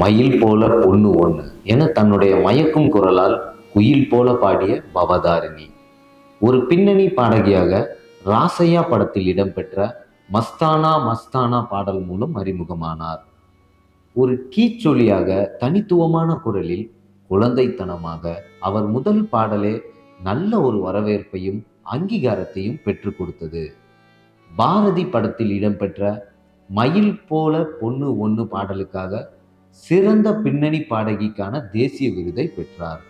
மயில் போல ஒன்று ஒன்று என தன்னுடைய மயக்கும் குரலால் குயில் போல பாடிய பவதாரிணி. ஒரு பின்னணி பாடகியாக ராசையா படத்தில் இடம்பெற்ற மஸ்தானா மஸ்தானா பாடல் மூலம் அறிமுகமானார். ஒரு கீச்சொலியாக தனித்துவமான குரலில் குழந்தைத்தனமாக அவர் முதல் பாடலே நல்ல ஒரு வரவேற்பையும் அங்கீகாரத்தையும் பெற்றுக் கொடுத்தது. பாரதி படத்தில் இடம்பெற்ற மயில் போல பொண்ணு ஒன்று பாடலுக்காக சிறந்த பின்னணி பாடகிக்கான தேசிய விருதை பெற்றார்.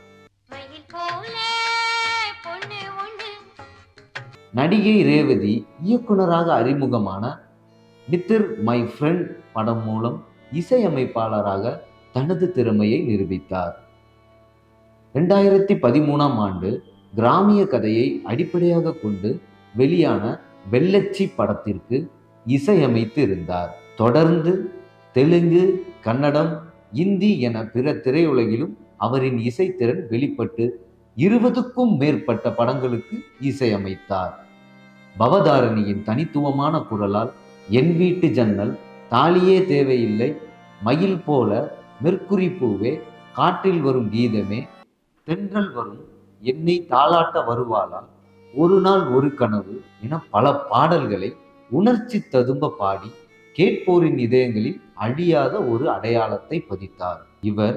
நடிகை ரேவதி இயக்குனராக அறிமுகமான மித்திர் மை ஃப்ரெண்ட் படம் மூலம் இசையமைப்பாளராக தனது திறமையை நிரூபித்தார். ரெண்டாயிரத்தி பதிமூணாம் ஆண்டு கிராமிய கதையை அடிப்படையாக கொண்டு வெளியான வெள்ளச்சி படத்திற்கு இசையமைத்து இருந்தார். தொடர்ந்து தெலுங்கு கன்னடம் இந்தி என பிற திரையுலகிலும் அவரின் இசைத்திறன் வெளிப்பட்டு இருபதுக்கும் மேற்பட்ட படங்களுக்கு இசையமைத்தார். பவதாரணியின் தனித்துவமான குரலால் என் வீட்டு ஜன்னல் தாலியே தேவையில்லை மயில் போல மெர்க்குரி பூவே காற்றில் வரும் கீதமே தென்றல் வரும் என்னை தாளாட்ட வருவாளால் ஒரு நாள் ஒரு கனவு என பல பாடல்களை உணர்ச்சி ததும்ப பாடி கேட்போரின் இதயங்களில் அழியாத ஒரு அடையாளத்தை பதித்தார். இவர்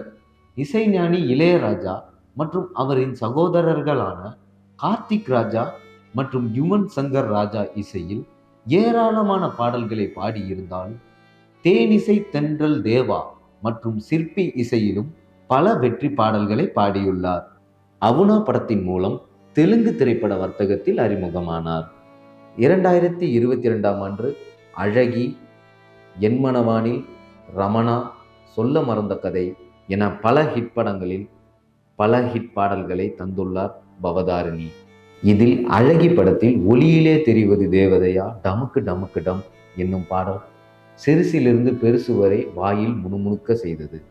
இசைஞானி இளையராஜா மற்றும் அவரின் சகோதரர்களான கார்த்திக் ராஜா மற்றும் யுவன் சங்கர் ராஜா இசையில் ஏராளமான பாடல்களை பாடியிருந்தாலும் தேனிசை தென்றல் தேவா மற்றும் சிற்பி இசையிலும் பல வெற்றி பாடல்களை பாடியுள்ளார். அவுனா படத்தின் மூலம் தெலுங்கு திரைப்பட வர்த்தகத்தில் அறிமுகமானார். இரண்டாயிரத்தி இருபத்தி ரெண்டாம் ஆண்டு அழகி என்மனவானில் ரமணா சொல்ல மறந்த கதை என பல ஹிட் படங்களில் பல ஹிட் பாடல்களை தந்துள்ளார் பவதாரிணி. இதில் அழகி படத்தில் ஒளியிலே தெரிவது தேவதையா? டமுக்கு டமுக்கு டம் என்னும் பாடல் சிறுசிலிருந்து பெருசு வரை வாயில் முணுமுணுக்க செய்தது.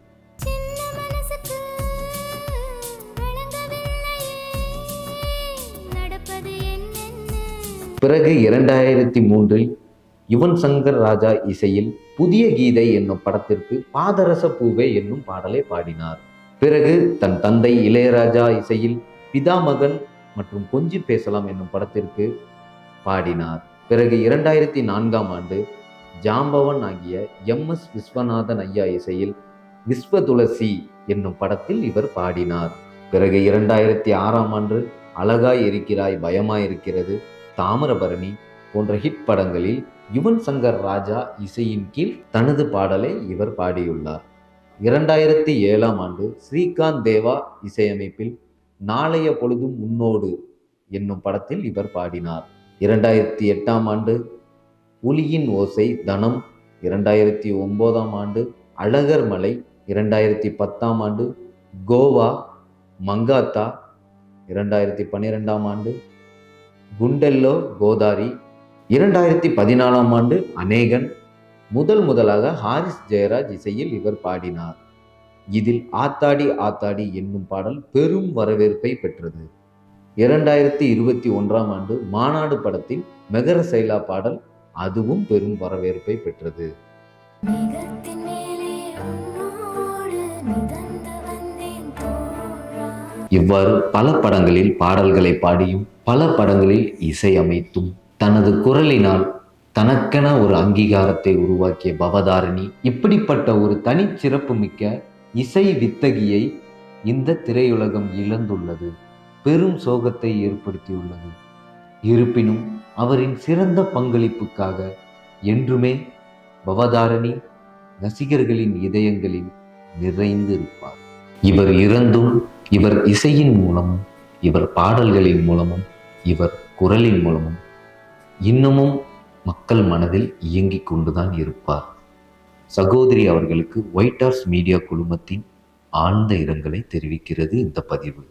பிறகு இரண்டாயிரத்தி மூன்றில் யுவன் சங்கர் ராஜா இசையில் புதிய கீதை என்னும் படத்திற்கு பாதரச பூவே என்னும் பாடலை பாடினார். பிறகு தன் தந்தை இளையராஜா இசையில் பிதாமகன் மற்றும் கொஞ்சி பேசலாம் என்னும் படத்திற்கு பாடினார். பிறகு இரண்டாயிரத்தி நான்காம் ஆண்டு ஜாம்பவன் ஆகிய எம் எஸ் விஸ்வநாதன் ஐயா இசையில் விஸ்வ துளசி என்னும் படத்தில் இவர் பாடினார். பிறகு இரண்டாயிரத்தி ஆறாம் ஆண்டு அழகாய் இருக்கிறாய் பயமாய் இருக்கிறது தாமிரபரணி போன்ற ஹிட் படங்களில் யுவன் சங்கர் ராஜா இசையின் கீழ் தனது பாடலை இவர் பாடியுள்ளார். இரண்டாயிரத்தி ஏழாம் ஆண்டு ஸ்ரீகாந்த் தேவா இசையமைப்பில் நாளைய பொழுதும் உன்னோடு என்னும் படத்தில் இவர் பாடினார். இரண்டாயிரத்தி எட்டாம் ஆண்டு புலியின் ஓசை தனம். இரண்டாயிரத்தி ஒன்பதாம் ஆண்டு அழகர் மலை. இரண்டாயிரத்தி பத்தாம் ஆண்டு கோவா மங்காத்தா. இரண்டாயிரத்தி பன்னிரெண்டாம் ஆண்டு குண்டெல்லோ கோதாரி. இரண்டாயிரத்தி பதினாலாம் ஆண்டு அநேகன் முதல் முதலாக ஹாரிஸ் ஜெயராஜ் இசையில் இவர் பாடினார். இதில் ஆத்தாடி ஆத்தாடி என்னும் பாடல் பெரும் வரவேற்பை பெற்றது. இரண்டாயிரத்தி இருபத்தி ஒன்றாம் ஆண்டு மாநாடு படத்தில் மெகர சைலா பாடல் அதுவும் பெரும் வரவேற்பை பெற்றது. இவ்வாறு பல படங்களில் பாடல்களை பாடியும் பல படங்களில் இசையமைத்தும் தனது குரலினால் தனக்கென ஒரு அங்கீகாரத்தை உருவாக்கிய பவதாரணி இப்படிப்பட்ட ஒரு தனிச்சிறப்பு மிக்க இசை வித்தகியை இந்த திரையுலகம் இழந்துள்ளது பெரும் சோகத்தை ஏற்படுத்தியுள்ளது. இருப்பினும் அவரின் சிறந்த பங்களிப்புக்காக என்றுமே பவதாரணி ரசிகர்களின் இதயங்களில் நிறைந்து இருப்பார் இவர் இறந்தும் இவர் இசையின் மூலமும் இவர் பாடல்களின் மூலமும் இவர் குரலின் மூலமும் இன்னமும் மக்கள் மனதில் இயங்கிக் கொண்டுதான் இருப்பார். சகோதரி அவர்களுக்கு ஒயிட் ஹார்ஸ் மீடியா குழுமத்தின் ஆழ்ந்த இரங்கலை தெரிவிக்கிறது இந்த பதிவு.